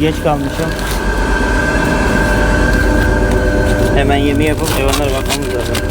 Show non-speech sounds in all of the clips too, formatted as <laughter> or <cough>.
geç kalmışım. Hemen yemi yapıp hayvanlara bakmamız lazım.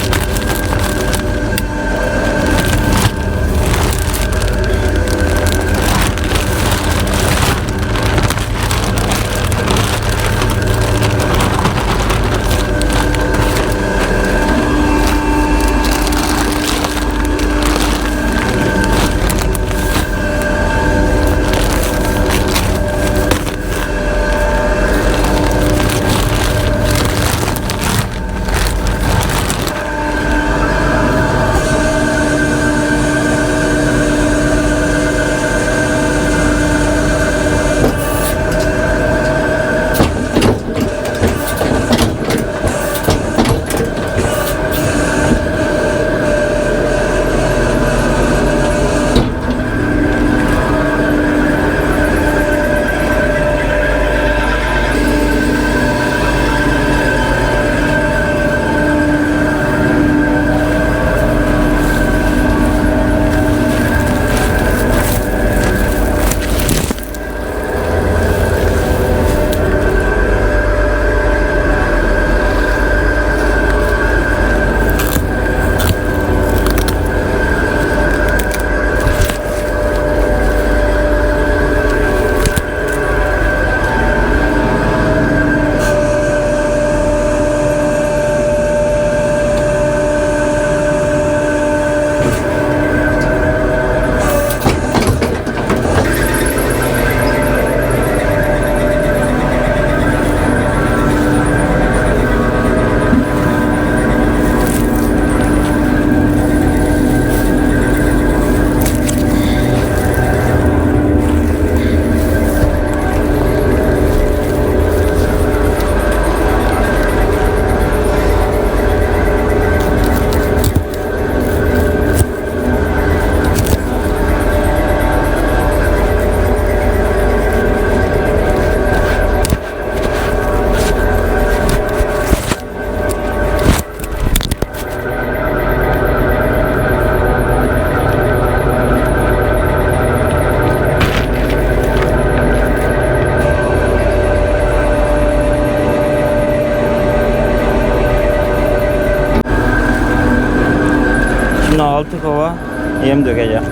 એમ દુખે છે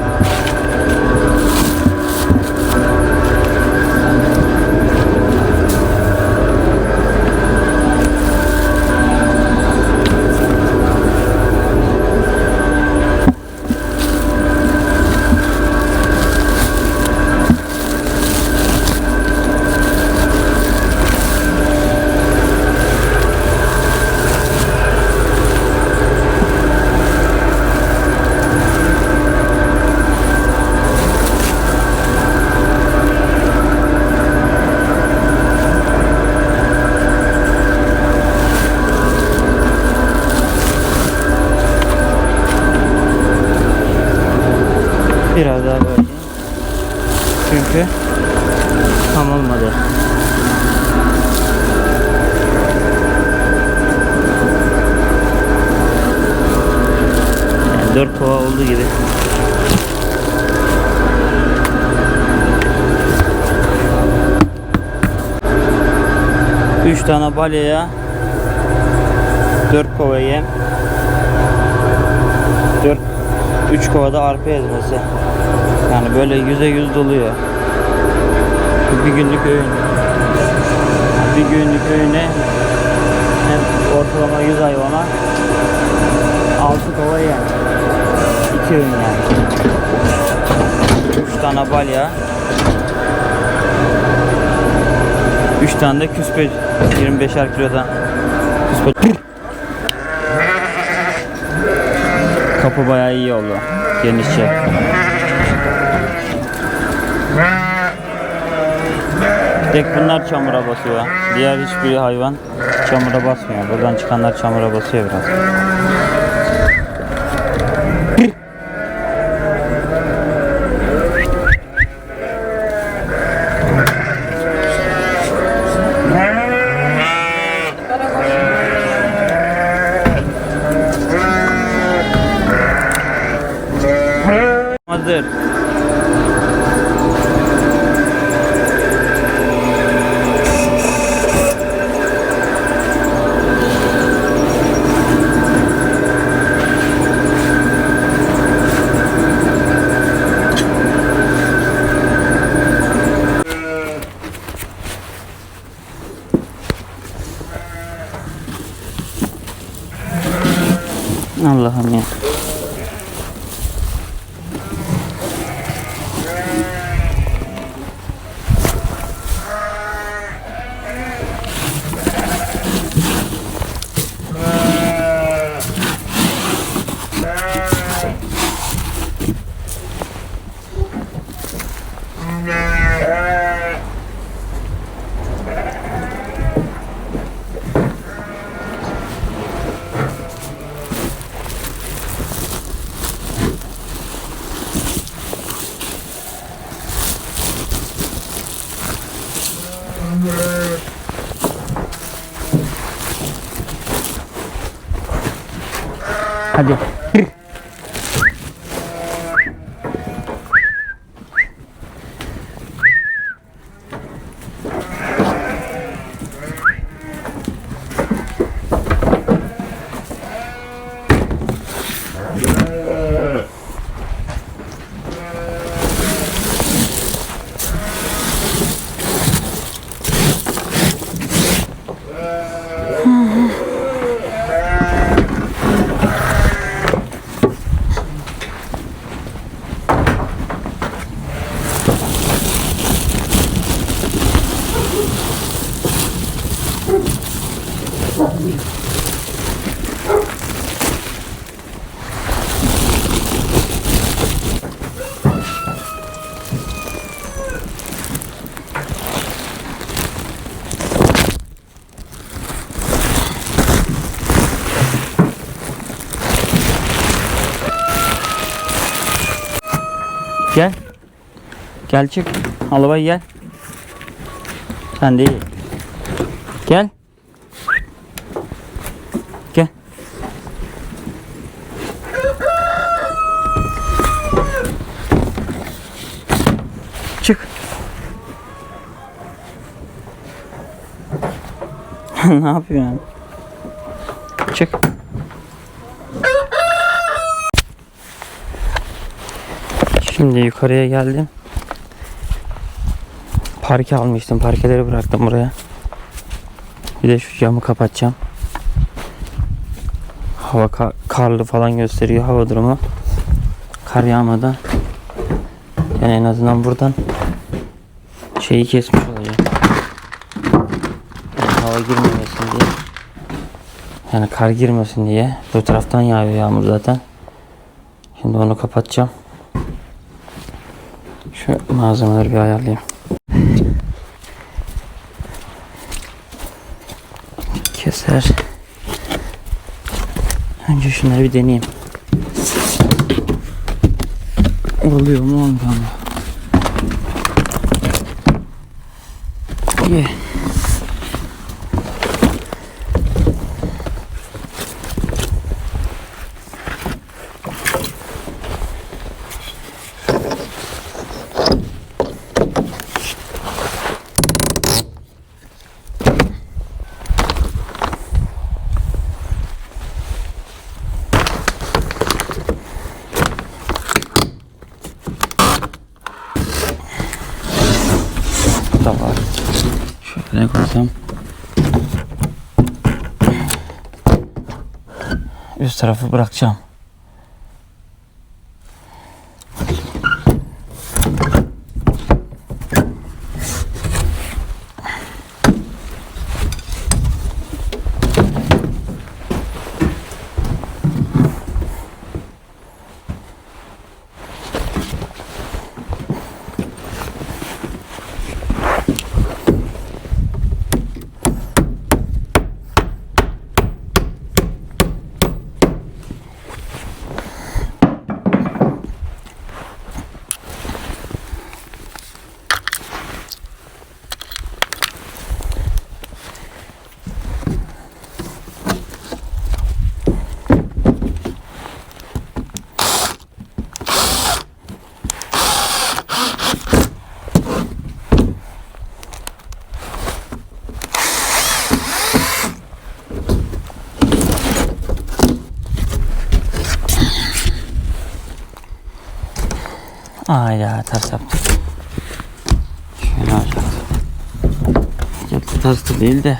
tane balyaya 4 kova yem 4 3 kovada arpa ezmesi. Yani böyle yüze yüz doluyor. Bir günlük öğün. Bir günlük öğüne hem ortalama 100 hayvana 6 kova yem. 2 öğün yani. 3 tane balya 3 tane de küspe 25'er kilodan küspe. Kapı bayağı iyi oldu. Genişçe. Tek bunlar çamura basıyor. Diğer hiçbir hayvan çamura basmıyor. Buradan çıkanlar çamura basıyor biraz. Hadi. Gel. Gel çık. Alavay gel. Sen değil. Gel. Gel. Çık. <laughs> ne yapıyorsun? Çık. Şimdi yukarıya geldim. Parke almıştım. Parkeleri bıraktım buraya. Bir de şu camı kapatacağım. Hava ka- karlı falan gösteriyor hava durumu. Kar yağmadan. Yani en azından buradan şeyi kesmiş olacağım. Yani hava girmemesin diye. Yani kar girmesin diye. Bu taraftan yağıyor yağmur zaten. Şimdi onu kapatacağım. Şu malzemeleri bir ayarlayayım. Keser. Önce şunları bir deneyeyim. Oluyor mu olmuyor mu? İyi. Tarafı bırakacağım. Ayda ters yaptık. Şöyle alacağız. Çok da ters de değil de.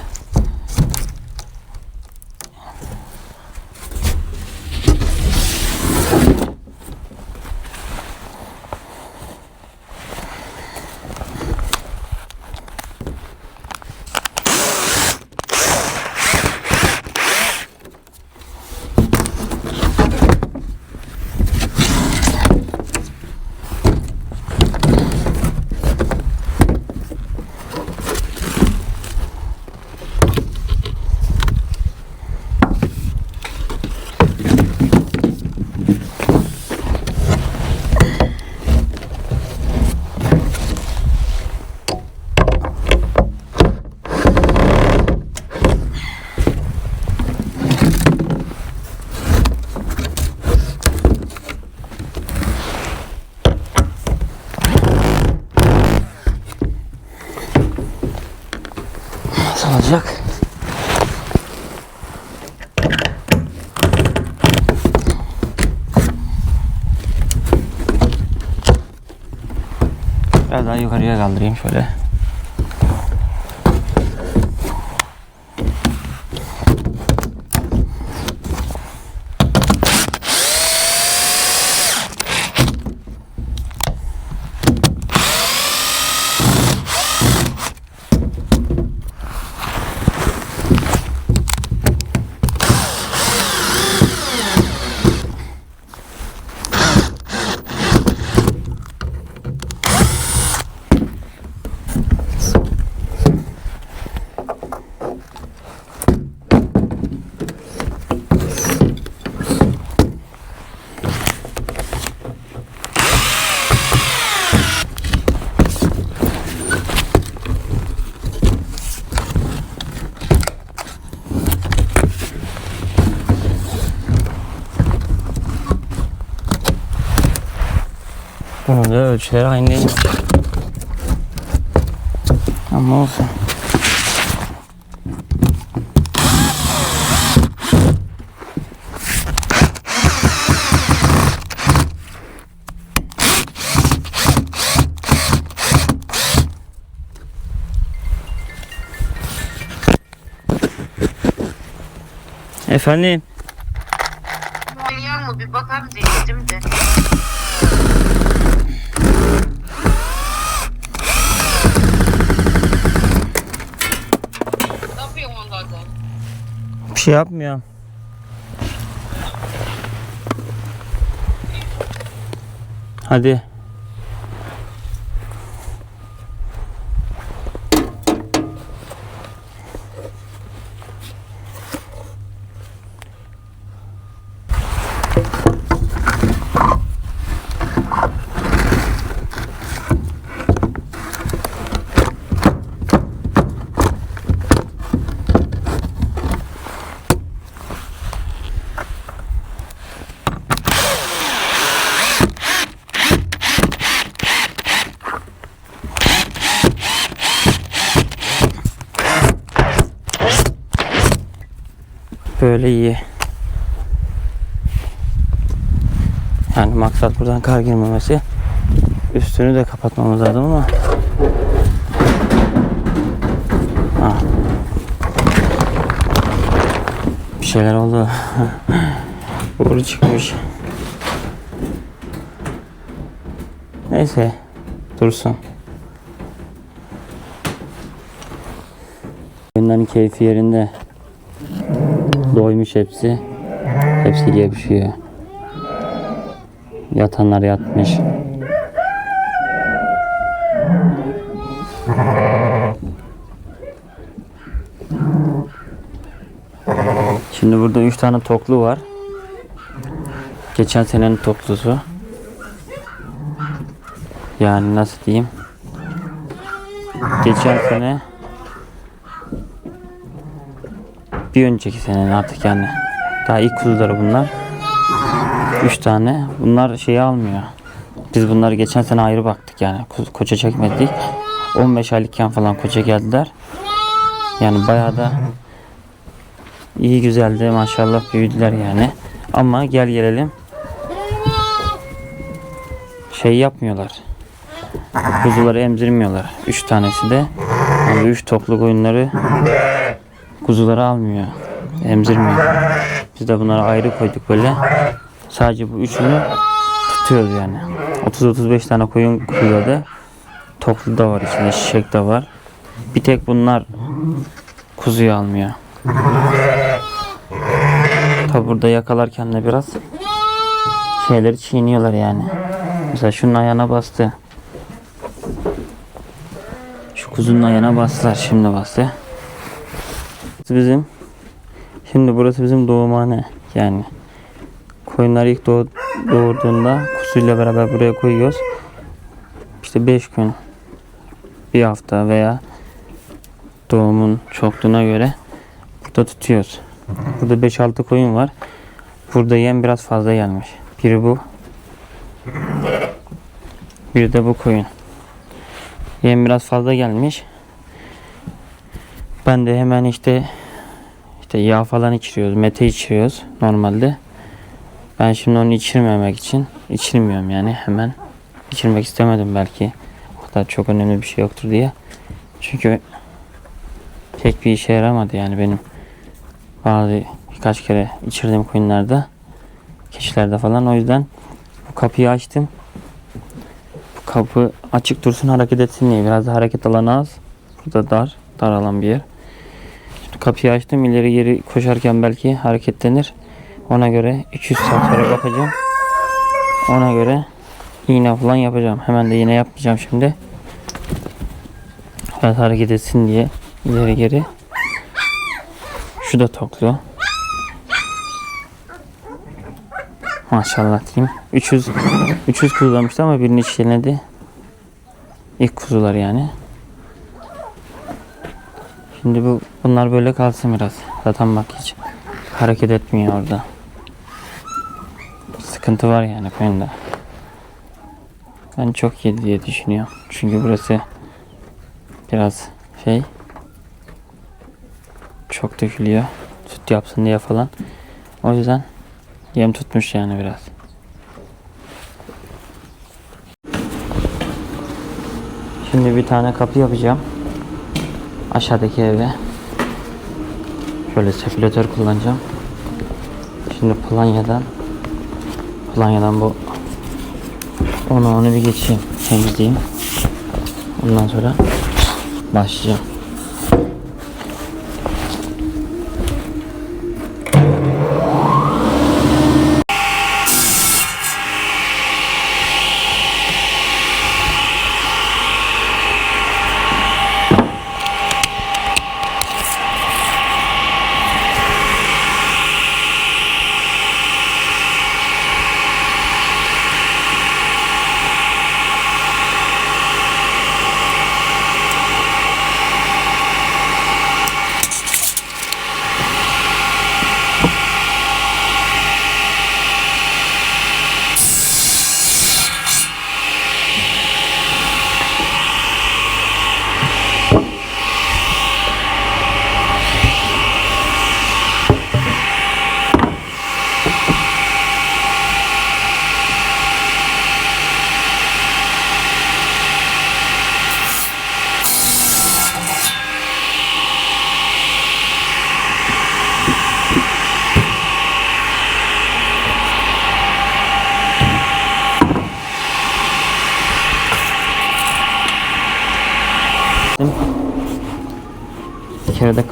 Nasıl olacak? Biraz daha yukarıya kaldırayım şöyle. Bunun da ölçüleri aynı değil. Ama olsun. Efendim? Şey yapmıyorum. Hadi. Böyle iyi. Yani maksat buradan kar girmemesi. Üstünü de kapatmamız lazım ama Ha. Bir şeyler oldu. <laughs> Uğur çıkmış. Neyse. Dursun. Oyunların keyfi yerinde. Doymuş hepsi. Hepsi gevşiyor. Yatanlar yatmış. Şimdi burada 3 tane toklu var. Geçen senenin toklusu. Yani nasıl diyeyim? Geçen sene bir önceki senenin artık yani. Daha ilk kuzuları bunlar. 3 tane. Bunlar şeyi almıyor. Biz bunları geçen sene ayrı baktık yani. Ko- Koça çekmedik. 15 aylıkken falan koça geldiler. Yani bayağı da iyi güzeldi maşallah büyüdüler yani. Ama gel gelelim şey yapmıyorlar. Kuzuları emzirmiyorlar. Üç tanesi de yani üç toplu koyunları kuzuları almıyor. Emzirmiyor. Biz de bunları ayrı koyduk böyle. Sadece bu üçünü tutuyoruz yani. 30-35 tane koyun kuyuda toplu da var içinde şişek de var. Bir tek bunlar kuzuyu almıyor. Tabi burada yakalarken de biraz şeyleri çiğniyorlar yani. Mesela şunun ayağına bastı. Şu kuzunun ayağına bastılar. Şimdi bastı. Bizim şimdi burası bizim doğumhane. Yani koyunlar ilk doğ, doğurduğunda kuzuyla beraber buraya koyuyoruz. İşte 5 gün bir hafta veya doğumun çokluğuna göre burada tutuyoruz. Burada 5-6 koyun var. Burada yem biraz fazla gelmiş. Biri bu. Bir de bu koyun. Yem biraz fazla gelmiş. Ben de hemen işte işte yağ falan içiriyoruz. Mete içiriyoruz normalde. Ben şimdi onu içirmemek için içirmiyorum yani hemen. içirmek istemedim belki. O kadar çok önemli bir şey yoktur diye. Çünkü pek bir işe yaramadı yani benim bazı birkaç kere içirdiğim koyunlarda keçilerde falan o yüzden bu kapıyı açtım. Bu kapı açık dursun hareket etsin diye biraz da hareket alanı az. Burada dar, dar alan bir yer. Kapıyı açtım ileri geri koşarken belki hareketlenir. Ona göre 200 saat sonra bakacağım. Ona göre iğne falan yapacağım. Hemen de iğne yapmayacağım şimdi. Biraz hareket etsin diye ileri geri. Şu da toklu. Maşallah diyeyim. 300 300 kullanmıştı ama birini çiğnedi. İlk kuzular yani. Şimdi bu bunlar böyle kalsın biraz. Zaten bak hiç hareket etmiyor orada. Sıkıntı var yani koyunda. Ben çok yedi diye düşünüyorum. Çünkü burası biraz şey çok dökülüyor. Süt yapsın diye falan. O yüzden yem tutmuş yani biraz. Şimdi bir tane kapı yapacağım. Aşağıdaki eve. Şöyle sefületör kullanacağım. Şimdi Planya'dan Planya'dan bu onu onu bir geçeyim. Temizleyeyim. Ondan sonra başlayacağım.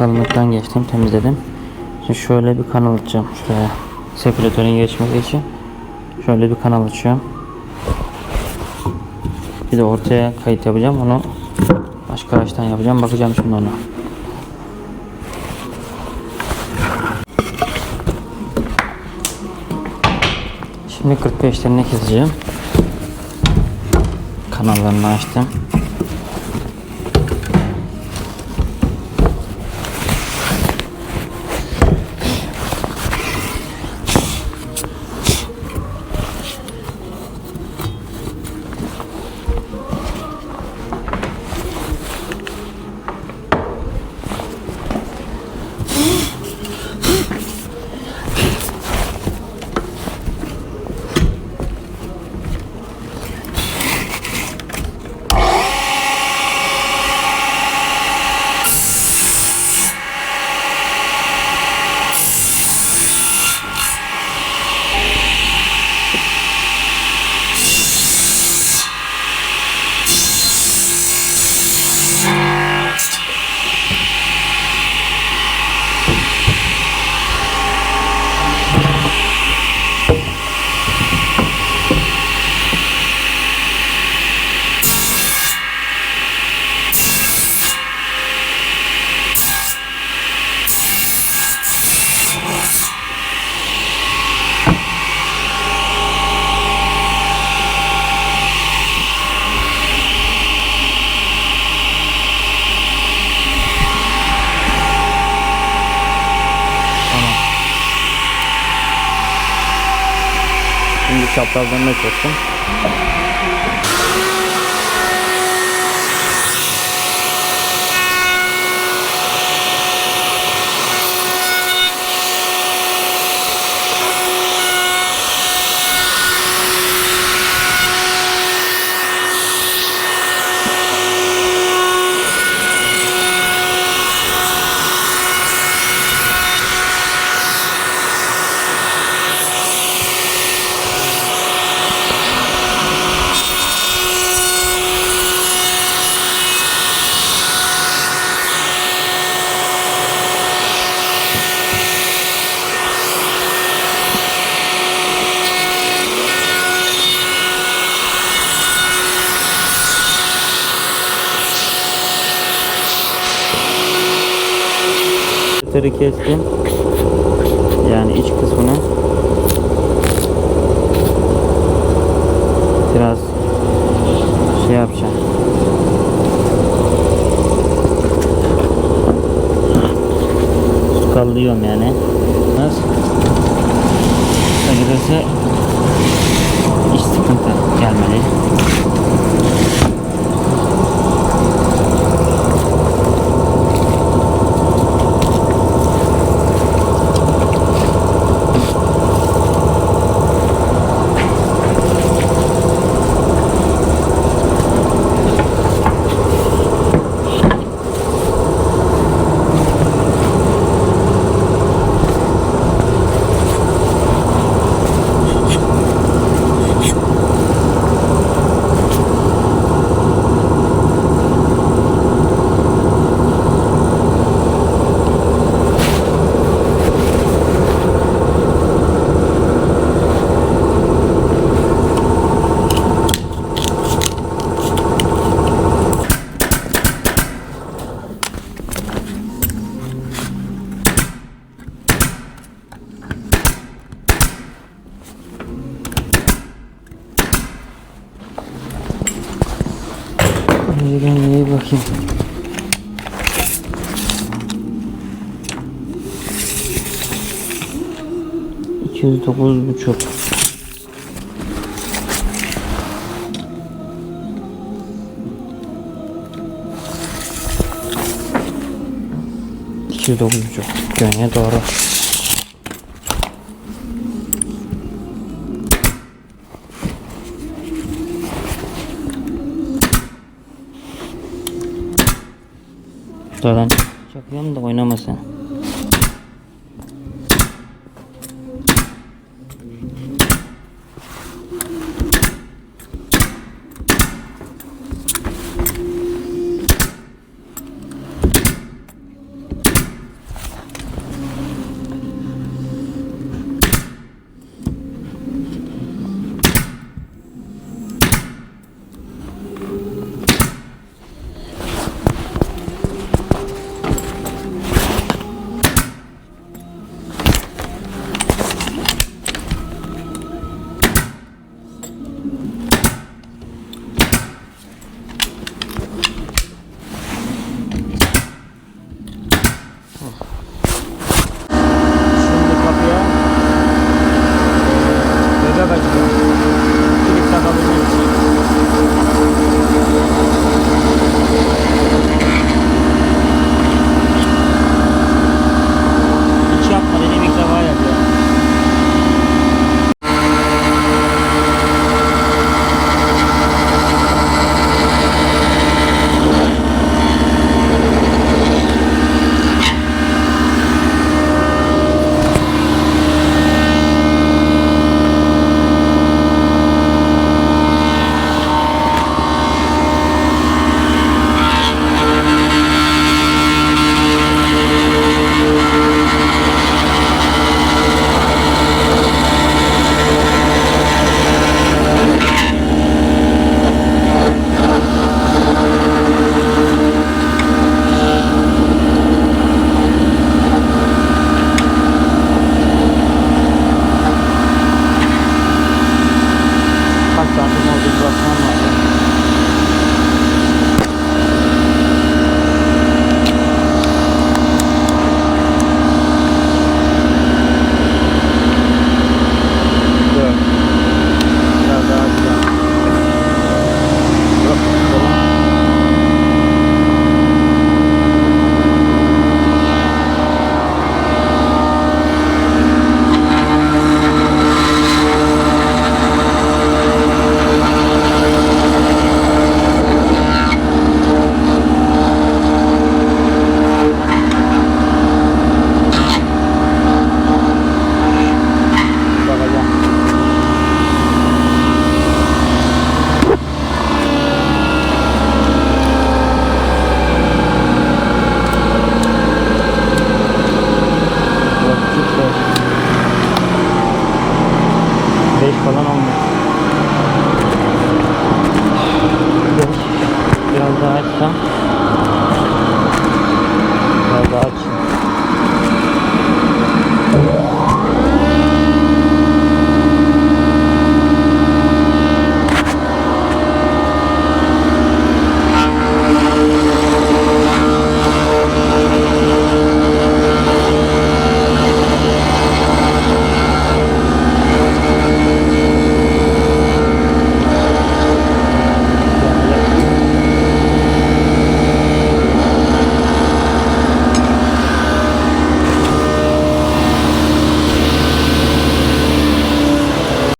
Kalınlıktan geçtim, temizledim. Şimdi şöyle bir kanal açacağım şuraya. Sirkülatörün geçmesi için. Şöyle bir kanal açıyorum. Bir de ortaya kayıt yapacağım. Onu başka araçtan yapacağım. Bakacağım şimdi ona. Şimdi 45'lerini keseceğim. Kanallarını açtım. Şimdi çaprazlarını da kestim. Yani iç kısmını. Biraz şey yapacağım. Skallıyorum yani. Nasıl? Acısı iş sıkıntı gelmeli. Önceden iyi bakayım. İki yüz dokuz buçuk. İki dokuz buçuk. Gönye doğru. Şuradan çakıyorum da oynamasın.